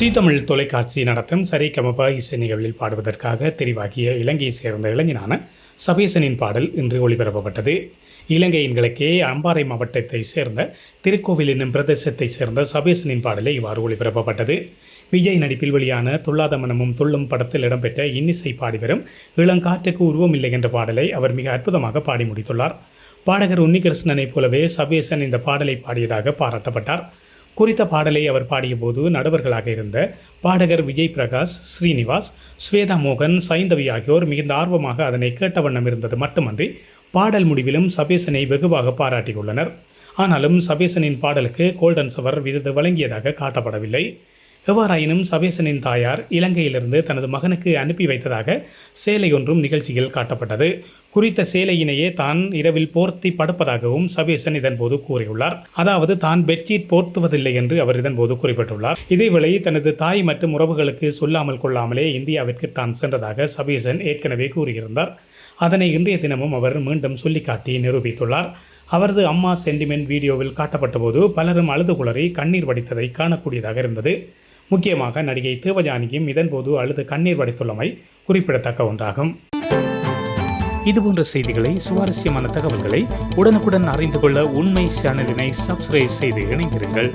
C Tamil தொலைக்காட்சி நடத்தும் சரிகமப இசை நிகழ்வில் பாடுவதற்காக தெரிவாகிய இலங்கையை சேர்ந்த இளைஞனான சபேசனின் பாடல் இன்று ஒளிபரப்பப்பட்டது. இலங்கையின் கிழக்கே அம்பாறை மாவட்டத்தை சேர்ந்த திருக்கோவில் என்னும் பிரதேசத்தைச் சேர்ந்த சபேசனின் பாடலை இவ்வாறு ஒளிபரப்பப்பட்டது. விஜய் நடிப்பில் வெளியான துள்ளாத மனமும் துள்ளும் படத்தில் இடம்பெற்ற இன்னிசை பாடிவரும் இளங்காற்றுக்கு உருவமில்லை என்ற பாடலை அவர் மிக அற்புதமாக பாடி முடித்துள்ளார். பாடகர் உன்னிகிருஷ்ணனைப் போலவே சபேசன் இந்த பாடலை பாடியதாக பாராட்டப்பட்டார். குறித்த பாடலை அவர் பாடியபோது நடுவர்களாக இருந்த பாடகர் விஜய் பிரகாஷ் ஸ்ரீனிவாஸ் ஸ்வேதா மோகன் சைந்தவி ஆகியோர் மிகுந்த ஆர்வமாக அதனை கேட்ட வண்ணம் இருந்தது. மட்டுமன்றி பாடல் முடிவிலும் சபேசனை வெகுவாக பாராட்டியுள்ளனர். ஆனாலும் சபேசனின் பாடலுக்கு கோல்டன் சவர் விருது வழங்கியதாக காட்டப்படவில்லை. எவ்வாறாயினும் சபேசனின் தாயார் இலங்கையிலிருந்து தனது மகனுக்கு அனுப்பி வைத்ததாக சேலை ஒன்றும் நிகழ்ச்சியில் காட்டப்பட்டது. குறித்த சேலையினையே தான் இரவில் போர்த்தி படுப்பதாகவும் சபேசன் இதன்போது கூறியுள்ளார். அதாவது தான் பெட்ஷீட் போர்த்துவதில்லை என்று அவர் இதன்போது குறிப்பிட்டுள்ளார். இதேவேளை தனது தாய் மற்றும் உறவுகளுக்கு சொல்லாமல் கொள்ளாமலே இந்தியாவிற்கு தான் சென்றதாக சபேசன் ஏற்கனவே கூறியிருந்தார். அதனை இன்றைய தினமும் அவர் மீண்டும் சொல்லிக்காட்டி நிரூபித்துள்ளார். அவரது அம்மா சென்டிமெண்ட் வீடியோவில் காட்டப்பட்டபோது பலரும் அழுது குளறி கண்ணீர் வடித்ததை காணக்கூடியதாக இருந்தது. முக்கியமாக நடிகை தேவஜானியும் இதன்போது அழுது கண்ணீர் வடித்துள்ளமை குறிப்பிடத்தக்க ஒன்றாகும். இதுபோன்ற செய்திகளை சுவாரஸ்யமான தகவல்களை உடனுக்குடன் அறிந்து கொள்ள உண்மை சேனலினை சப்ஸ்கிரைப் செய்து இணைந்திருங்கள்.